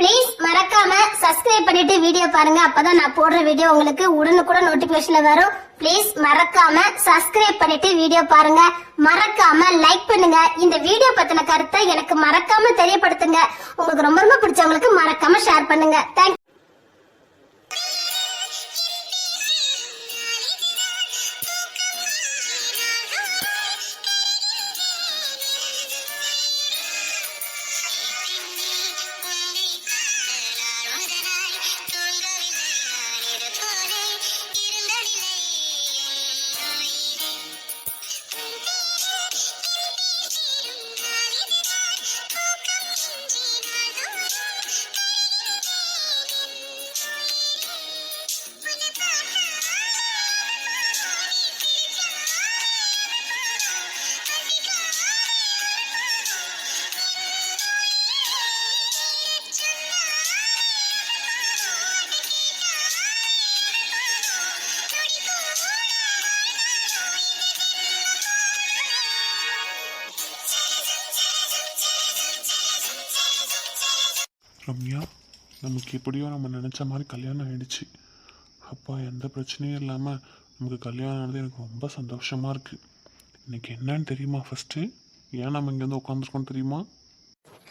Please மறக்காம subscribe பண்ணிட்டு video பாருங்க. அப்பதான் நான் போடுற வீடியோ உங்களுக்கு உடனுக்குடன் நோட்டிபிகேஷன்ல வரும். ப்ளீஸ் மறக்காம சப்ஸ்கிரைப் பண்ணிட்டு வீடியோ பாருங்க. மறக்காம லைக் பண்ணுங்க. இந்த வீடியோ பத்தின கருத்தை எனக்கு மறக்காம தெரியப்படுத்துங்க. உங்களுக்கு ரொம்ப ரொம்ப பிடிச்சவங்களுக்கு மறக்காம ஷேர் பண்ணுங்க. தேங்க் ரம்யா நமக்கு எப்படியோ நம்ம நினச்ச மாதிரி கல்யாணம் ஆகிடுச்சு அப்பா எந்த பிரச்சனையும் இல்லாமல் நமக்கு கல்யாணம் ஆனது எனக்கு ரொம்ப சந்தோஷமாக இருக்குது இன்னைக்கு என்னன்னு தெரியுமா ஃபஸ்ட்டு ஏன் நம்ம இங்கேருந்து உட்காந்துருக்கோம் தெரியுமா?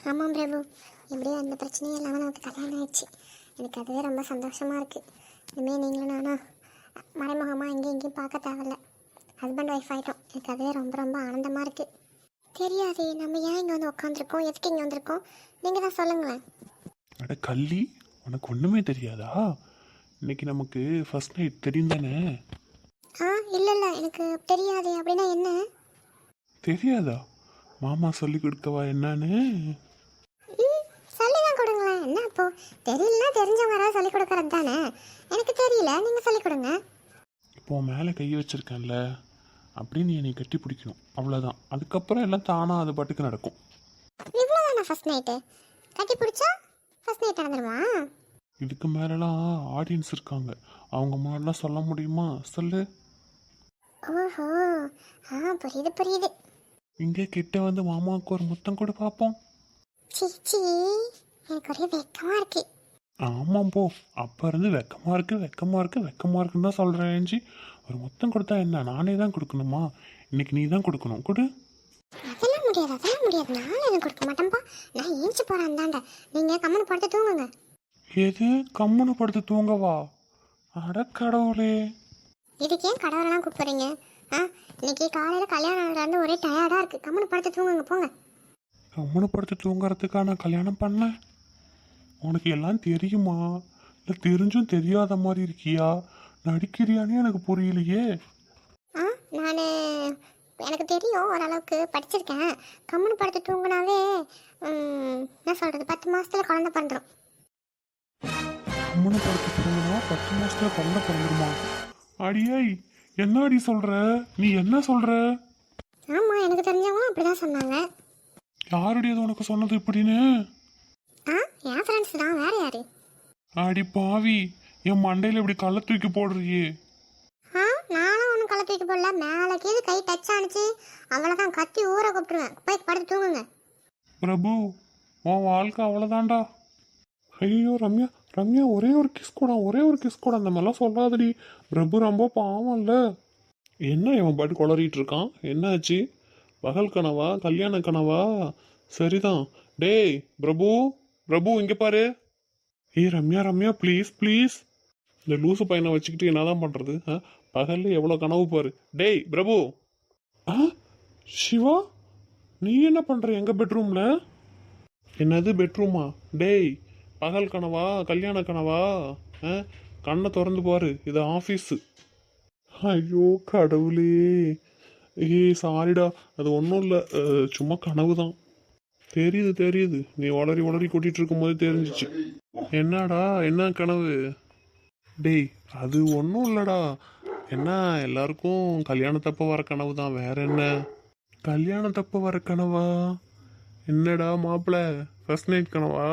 ஆமாம் பிரபு. எப்படியோ எந்த பிரச்சனையும் இல்லாமல் நமக்கு கல்யாணம் ஆயிடுச்சு. எனக்கு அதுவே ரொம்ப சந்தோஷமாக இருக்குது இனிமேல் நீங்களும் நானும் மறைமுகமாக எங்கேயும் எங்கேயும் பார்க்க தேவையில்ல. ஹஸ்பண்ட் ஒய்ஃப் ஆகிட்டோம் எனக்கு அதுவே ரொம்ப ரொம்ப ஆனந்தமாக இருக்குது தெரியாது நம்ம ஏன் இங்கே வந்து உட்காந்துருக்கோம் எதுக்கு இங்கே வந்திருக்கோம்? நீங்கள் தான் சொல்லுங்களேன். அட கள்ளி உனக்கு ஒன்றுமே தெரியாதா? இன்னைக்கு நமக்கு ஃபர்ஸ்ட் நைட் தெரியும் தானே ஆ இல்லை இல்லை எனக்கு தெரியாது அப்படின்னா என்ன? தெரியாதா? மாமா சொல்லி கொடுக்கவா என்னன்னு? சொல்லி தான் கொடுங்களேன். என்ன அப்போ? தெரியலனா தெரிஞ்சவங்க யாராவது சொல்லி கொடுக்கறது தானே எனக்கு தெரியல நீங்கள் சொல்லி கொடுங்க. இப்போ மேலே கை வச்சிருக்கேன்ல அப்படின்னு என்னை கட்டி பிடிக்கணும். அவ்வளோதான் அதுக்கப்புறம் எல்லாம் தானாக அது பாட்டுக்கு நடக்கும். இவ்வளோதானா ஃபர்ஸ்ட் நைட்டு கட்டி பிடிச்சா? ஃபர்ஸ்ட் நைட் நடந்துருமா? இதுக்கு மேலலாம் ஆடியன்ஸ் இருக்காங்க. அவங்க முன்னாடிலாம் சொல்ல முடியுமா? சொல்லு. ஓஹோ. ஆ புரியுது புரியுது. இங்கே கிட்ட வந்து மாமாவுக்கு ஒரு முத்தம் கூட பார்ப்போம் சீச்சி எனக்கு ஒரே வெக்கமா இருக்கு. ஆமாம் போ. அப்போ இருந்து வெக்கமாக இருக்கு வெக்கமாக இருக்கு வெக்கமாக இருக்குன்னு தான் சொல்கிறேன் ஏஞ்சி. ஒரு முத்தம் கொடுத்தா என்ன? நானே தான் கொடுக்கணுமா? இன்னைக்கு நீ தான் கொடுக்கணும். கொடு. அதெல்லாம் முடியாது அதெல்லாம் முடியாது. நான் எதுவும் கொடுக்க மாட்டேன்ப்பா நான் ஏஞ்சி போறேன் அந்தாண்ட. நீங்க கம்மன் படுத்து தூங்குங்க. எது? கம்முன்னு படுத்து தூங்கவா? அட கடவுளே. இதுக்கு ஏன் கடவுளெல்லாம் கூப்பிடுறீங்க? ஆ இன்னைக்கு காலையில கல்யாணம் ஆனதுலேருந்து ஒரே டயர்டா இருக்கு. கம்மன் படுத்து தூங்குங்க போங்க. கம்முன்னு படுத்து தூங்குறதுக்கா நான் கல்யாணம் பண்ணேன்? உனக்கு எல்லாம் தெரியுமா? இல்லை தெரிஞ்சும் தெரியாத மாதிரி இருக்கியா? நடிக்கிறியானே எனக்கு புரியலையே. ஆ நான் எனக்கு தெரியும் ஓரளவுக்கு படிச்சிருக்கேன். கம்மன் படுத்து தூங்குனாவே என்ன சொல்றது பத்து மாசத்துல குழந்தை பிறந்துரும். கம்முன்னு படுத்து தூங்கினா பத்து மாசத்துல குழந்தை பிறந்துருமா? அடியை என்ன அடி சொல்ற? நீ என்ன சொல்ற? ஆமா எனக்கு தெரிஞ்சவங்களும் அப்படிதான் சொன்னாங்க. யாருடைய அது உனக்கு சொன்னது இப்படின்னு? ஆ என் ஃப்ரெண்ட்ஸ் தான் வேற யாரு? அடி பாவி என் மண்டையில இப்படி கள்ள தூக்கி போடுறியே. நானும் தூக்கி போடல மேலே கீழே கை டச் ஆனிச்சு. அவ்வளோதான் கத்தி ஊற கூப்பிட்டுருவேன். போய் படுத்து தூங்குங்க. பிரபு உன் வாழ்க்கை அவ்வளோதான்டா ஐயோ ரம்யா ரம்யா ஒரே ஒரு கிஸ் கூட ஒரே ஒரு கிஸ் கூட அந்த மாதிரிலாம் சொல்லாதடி. பிரபு ரொம்ப பாவம்ல என்ன இவன் பாட்டு குளறிட்டு இருக்கான்? என்னாச்சு? பகல் கனவா? கல்யாண கனவா? சரிதான். டேய் பிரபு பிரபு இங்க பாரு. ஏய் ரம்யா ரம்யா ப்ளீஸ் ப்ளீஸ் இந்த லூசு பையனை வச்சுக்கிட்டு என்னதான் பண்றது பண்ணுறது பகல்ல எவ்வளோ கனவு பாரு. டேய் பிரபு. ஆ? சிவா? நீ என்ன பண்ற எங்க பெட்ரூம்ல? என்னது பெட்ரூமா? டேய் பகல் கனவா? கல்யாண கனவா? ஆ? கண்ணை திறந்து பாரு இது ஆஃபீஸு. ஐயோ கடவுளே. ஏய் சாரிடா. அது ஒன்றும் இல்லை. சும்மா கனவு தான் தெரியுது தெரியுது. நீ வளரி வளரி கூட்டிகிட்டு இருக்கும்போது தெரிஞ்சிச்சு. என்னடா என்ன கனவு? டேய் அது ஒன்றும் இல்லைடா. என்ன எல்லாருக்கும் கல்யாணத்தப்போ வர கனவு தான் வேற என்ன? கல்யாணத்தப்போ வர கனவா? என்னடா மாப்பிள்ள ஃபர்ஸ்ட் நைட் கனவா?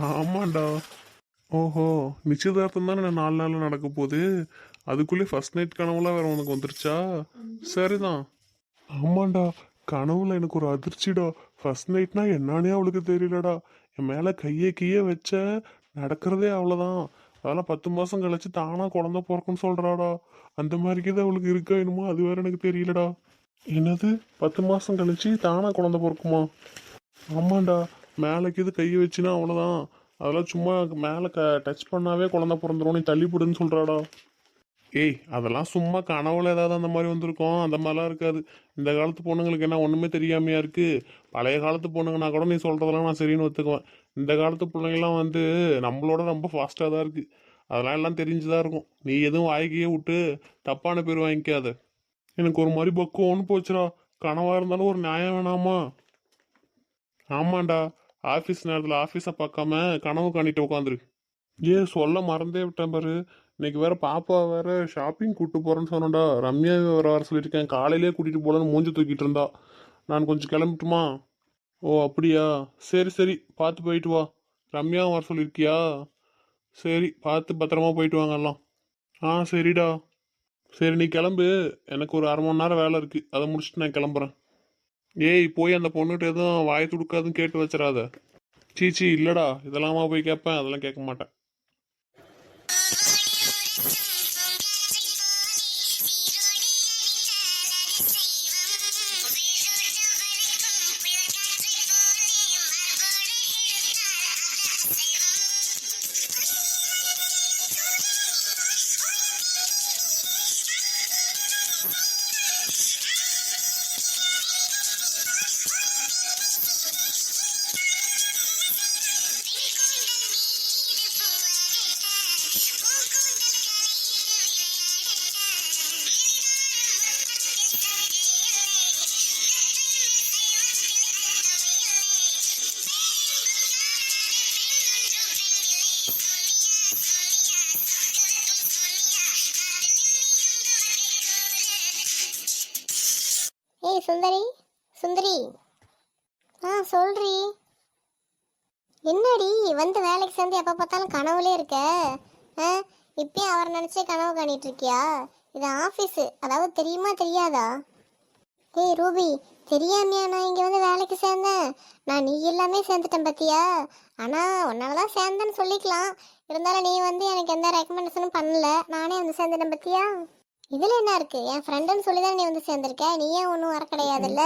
ஆமாண்டா. ஓஹோ நிச்சயதார்த்தம் தானே நாலு நாளில் நடக்க போகுது? அதுக்குள்ளே ஃபர்ஸ்ட் நைட் கனவுலாம் வேற உனக்கு வந்துருச்சா? சரிதான். ஆமாண்டா கனவுல எனக்கு ஒரு அதிர்ச்சிடா. ஃபர்ஸ்ட் நைட்னா என்னன்னே அவளுக்கு தெரியலடா. என் மேலே கையை கையே வச்ச நடக்கிறதே அவ்வளோதான் அதெல்லாம் பத்து மாதம் கழிச்சு தானாக குழந்த பிறக்கும்னு சொல்கிறாடா அந்த மாதிரி தான் அவளுக்கு இருக்கா என்னமோ? அது வேறு எனக்கு தெரியலடா. என்னது? பத்து மாதம் கழிச்சு தானாக குழந்த பிறக்குமா? ஆமாண்டா. மேலேக்கு இது கையை வச்சுன்னா அவ்வளோதான் அதெல்லாம் சும்மா மேலே க டச் பண்ணாவே குழந்த பிறந்துரும். நீ தள்ளிப்படுன்னு சொல்கிறாடா ஏய் அதெல்லாம் சும்மா கனவுல ஏதாவது அந்த மாதிரி வந்திருக்கோம். அந்த மாதிரிலாம் இருக்காது. இந்த காலத்து பொண்ணுங்களுக்கு என்ன ஒன்றுமே தெரியாமையா இருக்கு? பழைய காலத்து பொண்ணுங்கன்னா கூட நீ சொல்கிறதெல்லாம் நான் சரின்னு ஒத்துக்குவேன். இந்த காலத்து பிள்ளைங்கலாம் வந்து நம்மளோட ரொம்ப ஃபாஸ்ட்டாக தான் இருக்குது அதெல்லாம் எல்லாம் தெரிஞ்சுதான் இருக்கும். நீ எதுவும் வாய்க்கையே விட்டு தப்பான பேர் வாங்கிக்காத. எனக்கு ஒரு மாதிரி பக்குவம்னு போச்சுடா. கனவாக இருந்தாலும் ஒரு நியாயம் வேணாமா? ஆமாண்டா. ஆஃபீஸ் நேரத்தில் ஆஃபீஸை பார்க்காம கனவு காணிட்டு உட்காந்துரு ஏ சொல்ல மறந்தே விட்டேன் பாரு. இன்னைக்கு வேற பாப்பா வேற ஷாப்பிங் கூட்டு போறேன்னு சொன்னடா ரம்யா வேற வர சொல்லியிருக்கேன் காலையிலே கூட்டிட்டு போலன்னு மூஞ்சி தூக்கிட்டு இருந்தா. நான் கொஞ்சம் கிளம்பட்டுமா? ஓ அப்படியா? சரி சரி. பார்த்து போயிட்டு வா. ரம்யாவும் வர சொல்லியிருக்கியா? சரி பார்த்து பத்திரமா போயிட்டு வாங்க எல்லாம். ஆ சரிடா. சரி நீ கிளம்பு. எனக்கு ஒரு அரை மணி நேரம் வேலை இருக்கு. அதை முடிச்சுட்டு நான் கிளம்புறேன். ஏய் போய் அந்த பொண்ணுகிட்ட எதுவும் வாய் துடுக்காதுன்னு கேட்டு வச்சிடாத. சீச்சி இல்லடா. இதெல்லாமா போய் கேட்பேன். அதெல்லாம் கேட்க மாட்டேன். சேர்ந்து எப்போ பார்த்தாலும் கனவுலே இருக்க. ஆ இப்பயும் அவரை நினச்சே கனவு காணிட்டு இருக்கியா? இது ஆஃபீஸு அதாவது தெரியுமா தெரியாதா? ஏய் ரூபி தெரியாமையா நான் இங்கே வந்து வேலைக்கு சேர்ந்தேன். நான் நீ எல்லாமே சேர்ந்துட்டேன் பத்தியா? ஆனால் உன்னால தான் சேர்ந்தேன்னு சொல்லிக்கலாம். இருந்தாலும் நீ வந்து எனக்கு எந்த ரெக்கமெண்டேஷனும் பண்ணல. நானே வந்து சேர்ந்துட்டேன் பத்தியா? இதில் என்ன இருக்குது என் ஃப்ரெண்டுன்னு சொல்லி தான் நீ வந்து சேர்ந்துருக்க? நீ ஏன் ஒன்றும் வர கிடையாதுல்ல?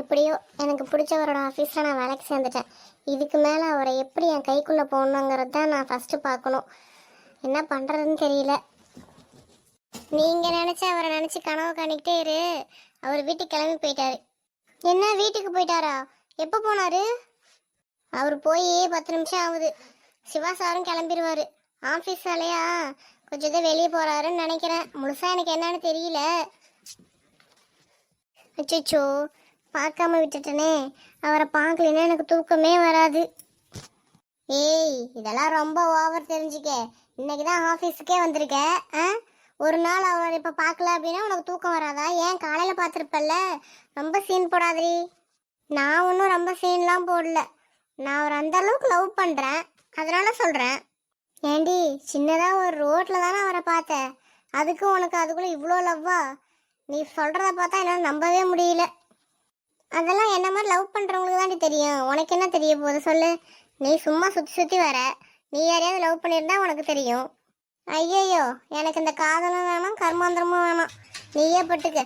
எப்படியோ எனக்கு பிடிச்சவரோட ஆஃபீஸில் நான் வேலைக்கு சேர்ந்துட்டேன். இதுக்கு மேலே அவரை எப்படி என் கைக்குள்ளே போகணுங்கிறது தான் நான் ஃபஸ்ட்டு பார்க்கணும். என்ன பண்ணுறதுன்னு தெரியல. நீங்கள் நினச்ச அவரை நினச்சி கனவு காணிக்கிட்டே இரு. அவர் வீட்டுக்கு கிளம்பி போயிட்டாரு. என்ன வீட்டுக்கு போயிட்டாரா? எப்போ போனாரு? அவர் போய் பத்து நிமிஷம் ஆகுது. சிவா சாரும் கிளம்பிடுவார் ஆஃபீஸ் வேலையா கொஞ்சம் தான் வெளியே போகிறாருன்னு நினைக்கிறேன். முழுசாக எனக்கு என்னன்னு தெரியல. அச்சோ பார்க்காம விட்டுட்டனே. அவரை பார்க்கலன்னா எனக்கு தூக்கமே வராது. ஏய் இதெல்லாம் ரொம்ப ஓவர் தெரிஞ்சுக்க. இன்னைக்கு தான் ஆஃபீஸுக்கே வந்திருக்க ஆ? ஒரு நாள் அவர் இப்போ பார்க்கல அப்படின்னா உனக்கு தூக்கம் வராதா? ஏன் காலையில் பார்த்துருப்பல்ல? ரொம்ப சீன் போடாதீ நான் ஒன்றும் ரொம்ப சீன்லாம் போடல. நான் அவர் அந்த அளவுக்கு லவ் பண்ணுறேன் அதனால சொல்கிறேன் ஏண்டி சின்னதாக ஒரு ரோட்டில் தானே அவரை பார்த்தேன் அதுக்கு உனக்கு அதுக்குள்ளே இவ்வளோ லவ்வா நீ சொல்கிறத பார்த்தா என்னால் நம்பவே முடியல. அதெல்லாம் என்ன மாதிரி லவ் பண்ணுறவங்களுக்கு தாண்டி தெரியும். உனக்கு என்ன தெரிய போகுது சொல்லு. நீ சும்மா சுற்றி சுற்றி வர. நீ யாரையாவது லவ் பண்ணியிருந்தா உனக்கு தெரியும். ஐயையோ எனக்கு இந்த காதலும் வேணாம் கர்மாந்திரமும் வேணாம். நீயே பட்டுக்க.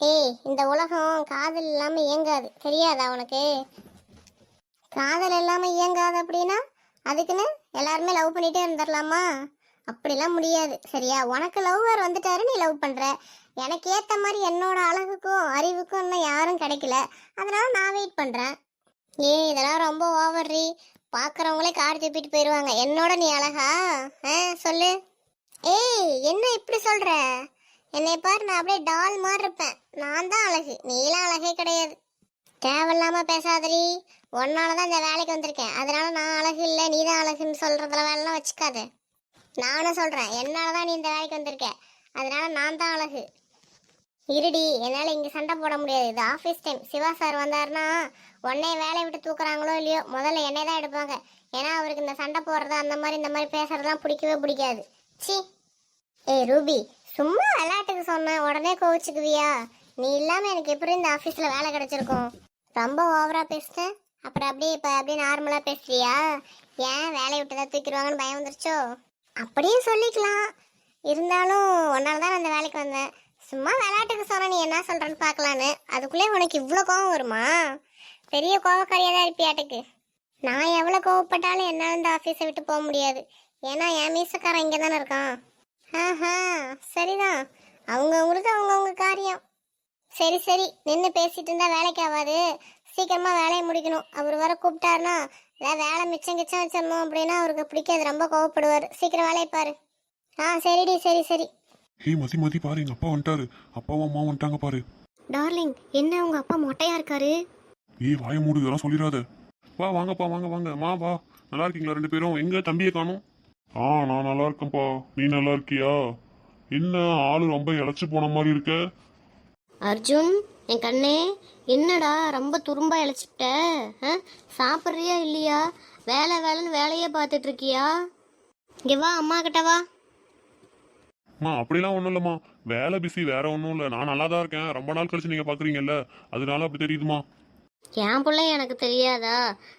ஏய் இந்த உலகம் காதல் இல்லாமல் இயங்காது. தெரியாதா உனக்கு? காதல் இல்லாமல் இயங்காது அப்படின்னா அதுக்குன்னு எல்லாருமே லவ் பண்ணிகிட்டே இருந்துடலாமா அப்படிலாம் முடியாது. சரியா? உனக்கு லவ்வர் வந்துட்டாரு நீ லவ் பண்ணுற எனக்கு ஏத்த மாதிரி என்னோட அழகுக்கும் அறிவுக்கும் இன்னும் யாரும் கிடைக்கல. அதனால நான் வெயிட் பண்றேன். ஏய் இதெல்லாம் ரொம்ப ஓவர்ரி பார்க்குறவங்களே கார் தூப்பிட்டு போயிடுவாங்க என்னோட நீ அழகா? ஆ சொல்லு. ஏய் என்ன இப்படி சொல்ற? என்னை பாரு நான் அப்படியே டால் மாதிரி இருப்பேன். நான் தான் அழகு. நீலாம் அழகே கிடையாது. தேவையில்லாம பேசாதடி. உன்னால தான் இந்த வேலைக்கு வந்திருக்கேன். அதனால நான் அழகு இல்லை நீ தான் அழகுன்னு சொல்றதுல வேலைலாம் வச்சுக்காத. நானும் சொல்றேன். என்னால தான் நீ இந்த வேலைக்கு வந்திருக்க. அதனால நான் தான் அழகு. இருடி என்னால் இங்கே சண்டை போட முடியாது. இது ஆஃபீஸ் டைம் சிவா சார் வந்தாருன்னா உடனே வேலையை விட்டு தூக்குறாங்களோ இல்லையோ முதல்ல என்னை தான் எடுப்பாங்க. ஏன்னா அவருக்கு இந்த சண்டை போடுறது அந்த மாதிரி இந்த மாதிரி பேசுறதுலாம் பிடிக்கவே பிடிக்காது. சி ஏய் ரூபி சும்மா விளையாட்டுக்கு சொன்னேன் உடனே கோவிச்சுக்குவியா? நீ இல்லாமல் எனக்கு எப்படி இந்த ஆஃபீஸில் வேலை கிடைச்சிருக்கும்? ரொம்ப ஓவராக பேசுன. அப்புறம் அப்படியே இப்போ அப்படியே நார்மலாக பேசுறியா? ஏன் வேலையை விட்டு தான் தூக்கிடுவாங்கன்னு பயம் வந்துருச்சோ? அப்படியே சொல்லிக்கலாம். இருந்தாலும் ஒன்னால தான் நான் அந்த வேலைக்கு வந்தேன். சும்மா விளையாட்டுக்கு சொன்ன நீ என்ன சொல்கிறேன்னு பார்க்கலான்னு. அதுக்குள்ளே உனக்கு இவ்வளோ கோவம் வருமா? பெரிய கோவக்காரியாக தான் இருப்பியாட்டுக்கு. நான் எவ்வளோ கோவப்பட்டாலும் என்னால் இந்த ஆஃபீஸை விட்டு போக முடியாது. ஏன்னா என் மீசக்காரன் இங்கே தானே இருக்கான். ஆஹா சரிதான். அவங்கவுங்களுக்கு அவங்கவுங்க காரியம். சரி சரி. நின்று பேசிட்டு இருந்தா வேலைக்கு ஆகாது சீக்கிரமாக வேலையை முடிக்கணும். அவர் வர கூப்பிட்டாருன்னா ஏதாவது வேலை மிச்சம் கிச்சம் வச்சிடணும் அப்படின்னா அவருக்கு பிடிக்காது. ரொம்ப கோவப்படுவார். சீக்கிரம் வேலையை பாரு. ஆ சரிடி சரி சரி. ஏய் மதி மதி பாரு எங்க அப்பா வந்துட்டாரு. அப்பாவும் அம்மா வந்துட்டாங்க பாரு. டார்லிங் என்ன உங்க அப்பா மொட்டையா இருக்காரு? ஏய் வாய மூடு இதெல்லாம் சொல்லிடாத. வா வாங்கப்பா வாங்க வாங்க. மா வா. நல்லா இருக்கீங்களா ரெண்டு பேரும்? எங்க தம்பியை காணும்? ஆ நான் நல்லா இருக்கேன்ப்பா. நீ நல்லா இருக்கியா? என்ன ஆளு ரொம்ப இழைச்சு போன மாதிரி இருக்க? அர்ஜுன் என் கண்ணே என்னடா ரொம்ப துரும்பா இழைச்சிட்ட? சாப்பிட்றியா இல்லையா? வேலை வேலைன்னு வேலையே பார்த்துட்டு இருக்கியா? இங்கே வா அம்மா கிட்ட வா. அம்மா அப்படிலாம் ஒன்றும் இல்லைம்மா. வேலை பிஸி வேற ஒன்றும் இல்லை. நான் நல்லா தான் இருக்கேன். ரொம்ப நாள் கழிச்சு நீங்கள் பார்க்குறீங்கல்ல அதனால அப்படி தெரியுதுமா என் பிள்ளை எனக்கு தெரியாதா?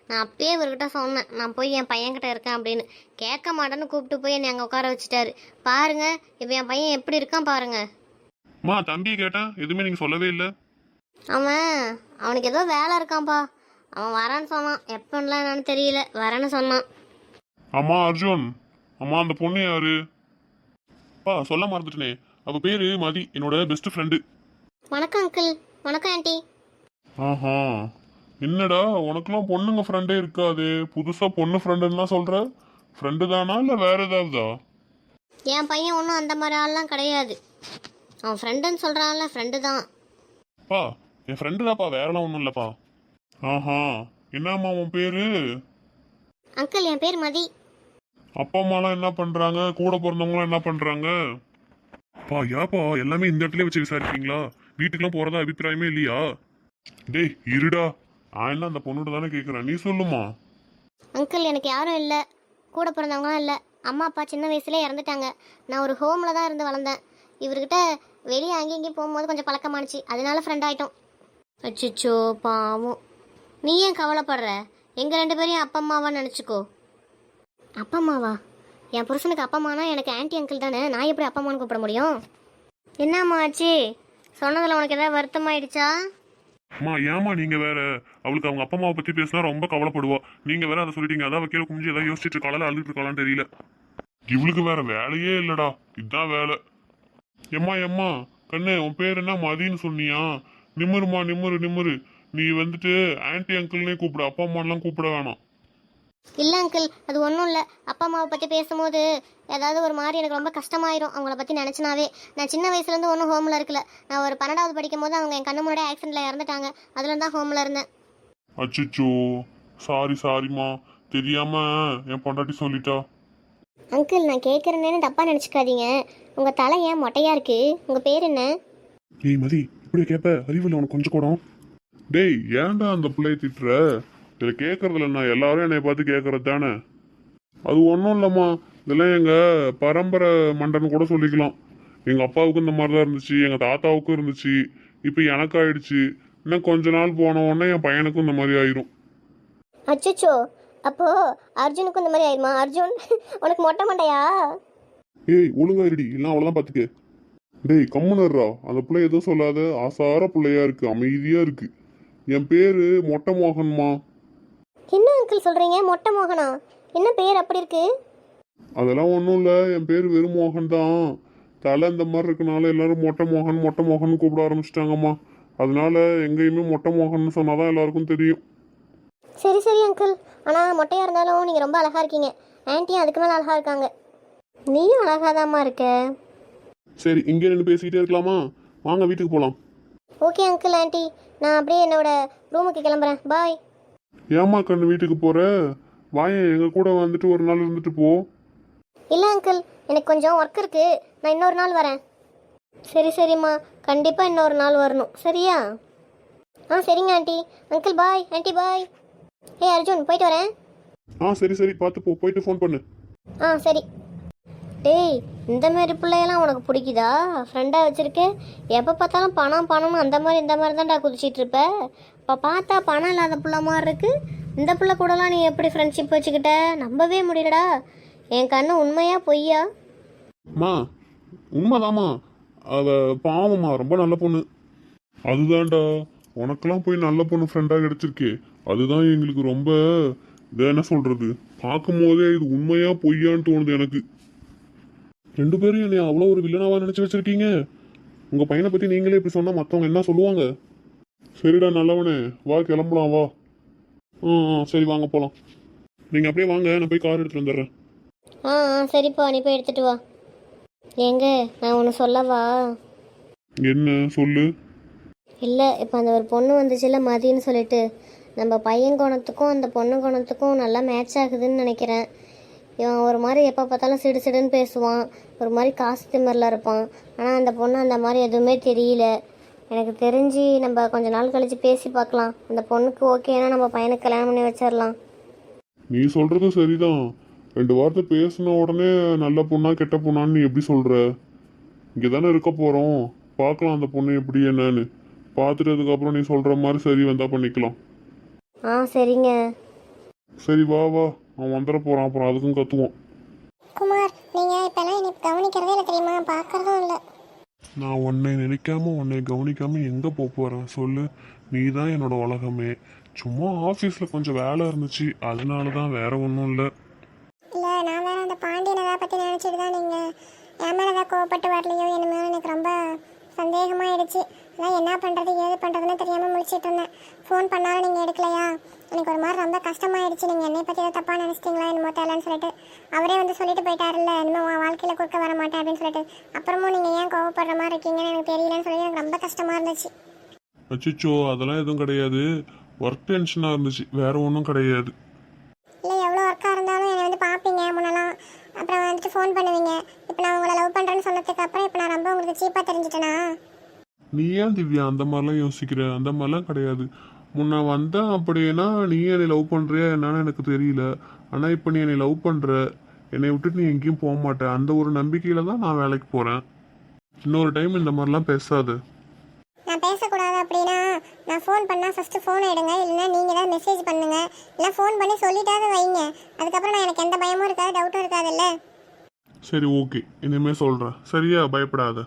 நான் அப்பயே இவர்கிட்ட சொன்னேன். நான் போய் என் பையன்கிட்ட இருக்கேன் அப்படின்னு. கேட்க மாட்டேன்னு கூப்பிட்டு போய் என்னை அங்கே உட்கார வச்சுட்டாரு. பாருங்க இப்போ என் பையன் எப்படி இருக்கான் பாருங்க. அம்மா தம்பியை கேட்டேன். எதுவுமே நீங்கள் சொல்லவே இல்லை. அவன் அவனுக்கு ஏதோ வேலை இருக்கான்ப்பா அவன் வரேன்னு சொன்னான். எப்போலாம் என்னன்னு தெரியல. வரேன்னு சொன்னான். அம்மா அர்ஜுன். அம்மா அந்த பொண்ணு யாரு? பா சொல்ல மறந்துட்டனே. அவ பேரு மதி என்னோட பெஸ்ட் ஃப்ரெண்டு வணக்கம் அங்கிள் வணக்கம் ஆண்டி ஆஹா. என்னடா உனக்குலாம் பொண்ணுங்க ஃப்ரெண்டே இருக்காது. புதுசா பொண்ணு ஃப்ரெண்டுன்னா சொல்ற. ஃப்ரெண்டு தானா இல்ல வேற ஏதாவதா? என் பையன் ஒன்றும் அந்த மாதிரி ஆள்லாம் கிடையாது. அவன் ஃப்ரெண்டுன்னு சொல்கிறான்ல ஃப்ரெண்டு தான். பா என் ஃப்ரெண்டு தான்ப்பா வேறலாம் ஒன்றும் இல்லப்பா. ஆஹா. என்னம்மா உன் பேரு? அங்கிள் என் பேர் மதி. அப்பா அம்மாலாம் என்ன பண்றாங்க? கூட பிறந்தவங்களாம் என்ன பண்றாங்க? பா ஏப்பா எல்லாமே இந்த இடத்துல வச்சு விசாரிப்பீங்களா வீட்டுக்குலாம் போறதா அபிப்பிராயமே இல்லையா? டேய் இருடா. நான் என்ன அந்த பொண்ணுகிட்ட தானே கேட்குறேன் நீ சொல்லுமா. அங்கிள் எனக்கு யாரும் இல்லை. கூட பிறந்தவங்களாம் இல்லை. அம்மா அப்பா சின்ன வயசுலேயே இறந்துட்டாங்க. நான் ஒரு ஹோமில் தான் இருந்து வளர்ந்தேன். இவர்கிட்ட வெளியே அங்கேயும் இங்கேயும் போகும்போது கொஞ்சம் பழக்கமானுச்சு. அதனால ஃப்ரெண்ட் ஆகிட்டோம் அச்சோ பாவம். நீ ஏன் கவலைப்படுற? எங்கள் ரெண்டு பேரையும் அப்பா அம்மாவான்னு நினச்சிக்கோ. அப்பா அம்மாவா? என் புருஷனுக்கு அப்பா அம்மானா எனக்கு ஆன்ட்டி அங்கிள் தானே. நான் எப்படி அப்பா அம்மான்னு கூப்பிட முடியும்? என்னம்மா ஆச்சு? சொன்னதில் உனக்கு ஏதாவது வருத்தமாயிடுச்சா? அம்மா ஏமா நீங்க வேற? அவளுக்கு அவங்க அப்பா அம்மாவை பத்தி பேசினா ரொம்ப கவலைப்படுவா. நீங்க வேற அதை சொல்லிட்டீங்க. அதான் கீழே குமிஞ்சு ஏதாவது யோசிச்சுட்டு இருக்காளா அழுதுட்டு இருக்காளான்னு தெரியல. இவளுக்கு வேற வேலையே இல்லடா. இதுதான் வேலை. எம்மா எம்மா கண்ணு உன் பேர் என்ன? மதின்னு சொன்னியா? நிம்முருமா நிம்முரு நிம்முரு. நீ வந்துட்டு ஆன்ட்டி அங்கிள்னே கூப்பிடு. அப்பா அம்மாலாம் கூப்பிட வேணாம். இல்லை அங்கிள் அது ஒன்றும் இல்லை. அப்பா அம்மாவை பற்றி பேசும்போது ஏதாவது ஒரு மாதிரி எனக்கு ரொம்ப கஷ்டமாயிரும். அவங்கள பற்றி நினச்சினாவே. நான் சின்ன வயசுலேருந்து ஒன்றும் ஹோமில் இருக்கல. நான் ஒரு பன்னெண்டாவது படிக்கும் போது அவங்க என் கண்ணு முன்னாடி ஆக்சிடென்ட்டில் இறந்துட்டாங்க. அதில் தான் ஹோமில் இருந்தேன். அச்சிச்சோ. சாரி சாரிம்மா தெரியாம என் பொண்டாட்டி சொல்லிட்டா? அங்கிள் நான் கேட்குறேன்னு தப்பாக நினச்சிக்காதீங்க. உங்கள் தலை ஏன் மொட்டையாக இருக்கு? உங்கள் பேர் என்ன? ஏய் மதி இப்படி கேப்ப. அறிவில் உனக்கு கொஞ்சம் கூட. டேய் ஏன்டா அந்த பிள்ளைய திட்டுற? இதை கேட்கறதுல நான் எல்லாரும் என்னை பார்த்து கேட்கறது தானே? அது ஒன்றும் இல்லைம்மா. இதெல்லாம் எங்கள் பரம்பரை மண்டன் கூட சொல்லிக்கலாம். எங்கள் அப்பாவுக்கும் இந்த மாதிரி தான் இருந்துச்சு எங்கள் தாத்தாவுக்கும் இருந்துச்சு. இப்போ எனக்கு ஆயிடுச்சு இன்னும் கொஞ்ச நாள் போன உடனே என் பையனுக்கும் இந்த மாதிரி ஆயிரும். அச்சோ அப்போ அர்ஜுனுக்கும் இந்த மாதிரி ஆயிருமா? அர்ஜுன் உனக்கு மொட்டை மண்டையா? ஏய் ஒழுங்கா இருடி இல்லை அவ்வளோதான் பார்த்துக்க. டேய் கம்முனர்ரா அந்த பிள்ளை எதுவும் சொல்லாத. ஆசார பிள்ளையா இருக்கு. அமைதியா இருக்கு. என் பேரு மொட்டை மோகன்மா. என்ன அங்கிள் சொல்கிறீங்க மொட்டை மோகனா? என்ன பேர் அப்படி இருக்கு? அதெல்லாம் ஒன்றும் இல்லை. என் பேர் வெறும் மோகன் தான். தலை இந்த மாதிரி இருக்கனால எல்லாரும் மொட்டை மோகன் மொட்டை மோகன் கூப்பிட ஆரம்பிச்சிட்டாங்கம்மா. அதனால எங்கேயுமே மொட்டை மோகன் சொன்னாதான் எல்லாருக்கும் தெரியும். சரி சரி அங்கிள் ஆனால் மொட்டையாக இருந்தாலும் நீங்கள் ரொம்ப அழகாக இருக்கீங்க. ஆன்ட்டியும் அதுக்கு மேலே அழகாக இருக்காங்க. நீயும் அழகாதாம்மா இருக்க. சரி இங்கே நின்று பேசிக்கிட்டே இருக்கலாமா? வாங்க வீட்டுக்கு போகலாம் ஓகே அங்கிள் ஆன்ட்டி நான் அப்படியே என்னோட ரூமுக்கு கிளம்புறேன். பாய் ஏம்மா கண்ணு வீட்டுக்கு போற? வாயேன் எங்கள் கூட வந்துட்டு ஒரு நாள் இருந்துட்டு போ. இல்லை அங்கிள் எனக்கு கொஞ்சம் ஒர்க் இருக்குது நான் இன்னொரு நாள் வரேன். சரி சரிம்மா. கண்டிப்பாக இன்னொரு நாள் வரணும். சரியா? ஆ சரிங்க aunty uncle bye aunty bye ஏய் அர்ஜுன் போயிட்டு வரேன். ஆ சரி சரி. பார்த்து போ. போயிட்டு ஃபோன் பண்ணு. ஆ சரி. டேய் இந்த மாதிரி பிள்ளையெல்லாம் உனக்கு பிடிக்குதா? ஃப்ரெண்டாக வச்சுருக்கேன் எப்போ பார்த்தாலும் பணம் பணம்னு அந்த மாதிரி இந்த மாதிரி தான்டா குதிச்சிட்டு இருப்ப. இப்போ பார்த்தா பணம் இல்லாத பிள்ளை மாதிரி இருக்குது இந்த பிள்ளை கூடலாம் நீ எப்படி ஃப்ரெண்ட்ஷிப் வச்சுக்கிட்ட? நம்பவே முடியலடா. என் கண்ணு உண்மையா பொய்யா? மா உண்மைதாம்மா. அவ பாவம்மா ரொம்ப நல்ல பொண்ணு. அதுதான்டா உனக்கெல்லாம் போய் நல்ல பொண்ணு ஃப்ரெண்டாக கிடச்சிருக்கே. அதுதான் எங்களுக்கு ரொம்ப இதை என்ன சொல்கிறது பார்க்கும் போதே இது உண்மையா பொய்யான்னு தோணுது எனக்கு. ரெண்டு பேரும் என்னை அவ்வளோ ஒரு வில்லனாவா நினைச்சு வச்சிருக்கீங்க? உங்க பையனை பத்தி நீங்களே இப்படி சொன்னா மற்றவங்க என்ன சொல்லுவாங்க? சரிடா நல்லவனே வா கிளம்பலாம் வா. ஆ சரி வாங்க போகலாம் நீங்கள் அப்படியே வாங்க நான் போய் கார் எடுத்துட்டு வந்துடுறேன். ஆ ஆ சரிப்பா நீ போய் எடுத்துட்டு வா. ஏங்க நான் ஒன்று சொல்லவா? என்ன சொல்லு. இல்லை இப்போ அந்த ஒரு பொண்ணு வந்துச்சுல்ல மதின்னு சொல்லிட்டு நம்ம பையன் குணத்துக்கும் அந்த பொண்ணு குணத்துக்கும் நல்லா மேட்ச் ஆகுதுன்னு நினைக்கிறேன். இவன் ஒரு மாதிரி எப்போ பார்த்தாலும் சிடு சிடுன்னு பேசுவான். ஒரு மாதிரி காசு திமிரில் இருப்பான். ஆனால் அந்த பொண்ணு அந்த மாதிரி எதுவுமே தெரியல. எனக்கு தெரிஞ்சு நம்ம கொஞ்ச நாள் கழித்து பேசி பார்க்கலாம். அந்த பொண்ணுக்கு ஓகேனா நம்ம பையனுக்கு கல்யாணம் பண்ணி வச்சிடலாம். நீ சொல்றது சரிதான். ரெண்டு வார்த்தை பேசின உடனே நல்ல பொண்ணா கெட்ட பொண்ணான்னு நீ எப்படி சொல்ற? இங்கே தானே இருக்க போறோம். பார்க்கலாம் அந்த பொண்ணு எப்படி என்னன்னு. பார்த்துட்டு அதுக்கப்புறம் நீ சொல்ற மாதிரி சரி வந்தா பண்ணிக்கலாம். ஆ சரிங்க. சரி வா வா. அவன் வந்துட போறான். அப்புறம் அதுக்கும் கத்துவோம் குமார் நீங்கள் இப்போல்லாம் என்னை கவனிக்கிறதே இல்லை தெரியுமா? பார்க்கறதும் இல்லை. நான் உன்னை நினைக்காம உன்னை கவனிக்காம எங்க போக போறேன்? சொல்லு. நீ தான் என்னோட உலகமே. சும்மா ஆஃபீஸில் கொஞ்சம் வேலை இருந்துச்சு. அதனால தான் வேற ஒன்றும் இல்லை. இல்லை நான் வேற அந்த பாண்டியனதா பற்றி நினச்சிட்டு தான் நீங்கள் என் மேலே கோவப்பட்டு வரலையோ என்ன மேலே எனக்கு ரொம்ப சந்தேகமாயிடுச்சு. அதான் என்ன பண்ணுறது ஏது பண்ணுறதுன்னு தெரியாமல் முடிச்சிட்டு இருந்தேன். ஃபோன் பண்ணாலும் நீங்கள் எடுக்கலையா? எனக்கு ஒரு மாதிரி ரொம்ப கஷ்டமாயிடுச்சு. நீங்கள் என்னை பற்றி ஏதோ தப்பாக நினச்சிட்டிங்களா என்னமோ தெரியலன்னு சொல்லிட்டு. அவரே வந்து சொல்லிட்டு போயிட்டாருல்ல இனிமேல் உன் வாழ்க்கையில் குறுக்க வர மாட்டேன் அப்படின்னு சொல்லிட்டு. அப்புறமும் நீங்கள் ஏன் கோவப்படுற மாதிரி இருக்கீங்கன்னு எனக்கு தெரியலன்னு சொல்லி எனக்கு ரொம்ப கஷ்டமாக இருந்துச்சு. அச்சிச்சோ அதெல்லாம் எதுவும் கிடையாது. ஒர்க் டென்ஷனாக இருந்துச்சு. வேற ஒன்றும் கிடையாது. இல்லை எவ்வளோ ஒர்க்காக இருந்தாலும் என்னை வந்து பார்ப்பீங்க முன்னெல்லாம். அப்புறம் வந்துட்டு ஃபோன் பண்ணுவீங்க. இப்போ நான் உங்களை லவ் பண்ணுறேன்னு சொன்னதுக்கு அப்புறம் இப்போ நான் ரொம்ப உங்களுக்கு சீப்பாக தெரிஞ்சிட்டேனா? நீ ஏன் திவ்யா அந்த மாதிரிலாம் யோசிக்கிற? அந்த மாதிரிலாம் கிடையாது. முன்ன வந்தேன் அப்படின்னா நீ என்னை லவ் பண்ணுறியா என்னன்னு எனக்கு தெரியல. ஆனால் இப்போ நீ என்னை லவ் பண்ணுற என்னை விட்டுட்டு நீ எங்கேயும் போக மாட்டே. அந்த ஒரு நம்பிக்கையில தான் நான் வேலைக்கு போகிறேன் இன்னொரு டைம் இந்த மாதிரிலாம் பேசாது. நான் பேசக்கூடாது அப்படின்னா நான் ஃபோன் பண்ணால் ஃபஸ்ட்டு ஃபோன் எடுங்க. இல்லைன்னா நீங்கள் தான் மெசேஜ் பண்ணுங்க. இல்லை ஃபோன் பண்ணி சொல்லிட்டாவது வைங்க. அதுக்கப்புறம் நான் எனக்கு எந்த பயமும் இருக்காது டவுட்டும் இருக்காதுல்ல சரி ஓகே. இனிமேல் சொல்கிறேன் சரியா? பயப்படாத.